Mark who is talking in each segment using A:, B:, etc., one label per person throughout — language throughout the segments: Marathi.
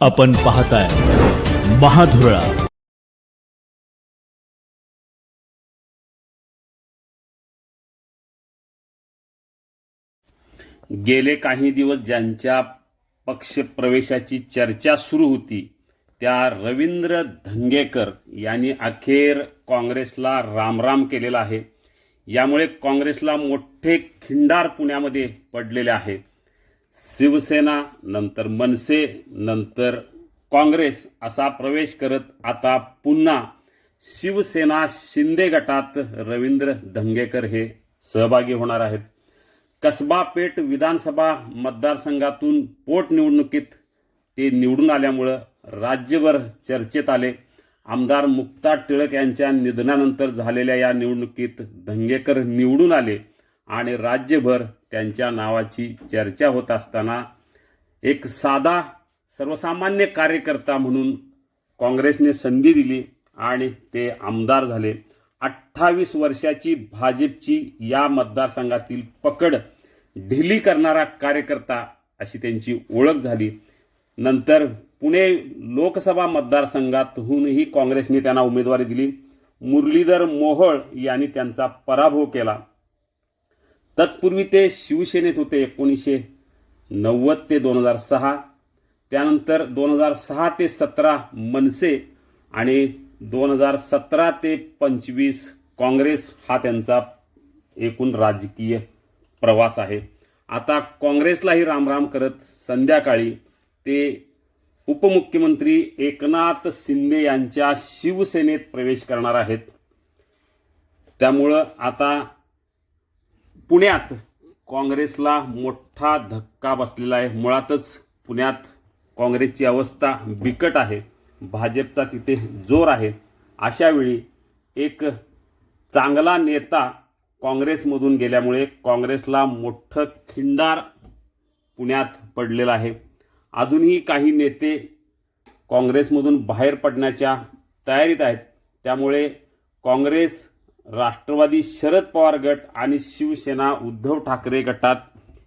A: आपण पाहताय महाधुरळा.
B: गेले काही दिवस ज्यांच्या पक्षप्रवेशाची चर्चा सुरू होती त्या रवींद्र धंगेकर यांनी अखेर काँग्रेसला रामराम केलेला आहे. यामुळे काँग्रेसला मोठे खिंडार पुण्यामध्ये पडलेले आहे. शिवसेना नंतर मनसे नंतर काँग्रेस असा प्रवेश करत आता पुन्हा शिवसेना शिंदे गटात रवींद्र धंगेकर हे सहभागी होणार आहेत. कसबा पेठ विधानसभा मतदारसंघातून पोटनिवडणुकीत ते निवडून आल्यामुळं राज्यभर चर्चेत आले. आमदार मुक्ता टिळक यांच्या निधनानंतर झालेल्या या निवडणुकीत धंगेकर निवडून आले. आणि राज्यभर त्यांच्या नावाची चर्चा होत असताना एक साधा सर्वसामान्य कार्यकर्ता म्हणून काँग्रेसने संधी दिली आणि ते आमदार झाले. अठ्ठावीस वर्षाची भाजपची या मतदारसंघातील पकड ढिली करणारा कार्यकर्ता अशी त्यांची ओळख झाली. नंतर पुणे लोकसभा मतदारसंघातूनही काँग्रेसने त्यांना उमेदवारी दिली. मुरलीधर मोहोळ यांनी त्यांचा पराभव केला. तत्पूर्वी ते शिवसेनेत होते एकोणीसशे नव्वद ते दोन हजार सहा. त्यानंतर दोन हजार सहा ते सतरा मनसे आणि दोन हजार सतरा ते पंचवीस काँग्रेस हा त्यांचा एकूण राजकीय प्रवास आहे. आता काँग्रेसलाही रामराम करत संध्याकाळी ते उपमुख्यमंत्री एकनाथ शिंदे यांच्या शिवसेनेत प्रवेश करणार आहेत. त्यामुळं आता पुण्यात काँग्रेसला मोठा धक्का बसलेला आहे. मुळातच पुण्यात काँग्रेसची अवस्था बिकट आहे. भाजपचा तिथे जोर आहे. अशावेळी एक चांगला नेता काँग्रेसमधून गेल्यामुळे काँग्रेसला मोठं खिंडार पुण्यात पडलेलं आहे. अजूनही काही नेते काँग्रेसमधून बाहेर पडण्याच्या तयारीत आहेत. त्यामुळे काँग्रेस राष्ट्रवादी शरद पवार गट आणि शिवसेना उद्धव ठाकरे गटात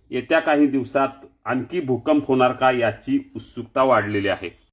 B: येत्या काही दिवसात आणखी भूकंप होणार का याची उत्सुकता वाढलेली आहे.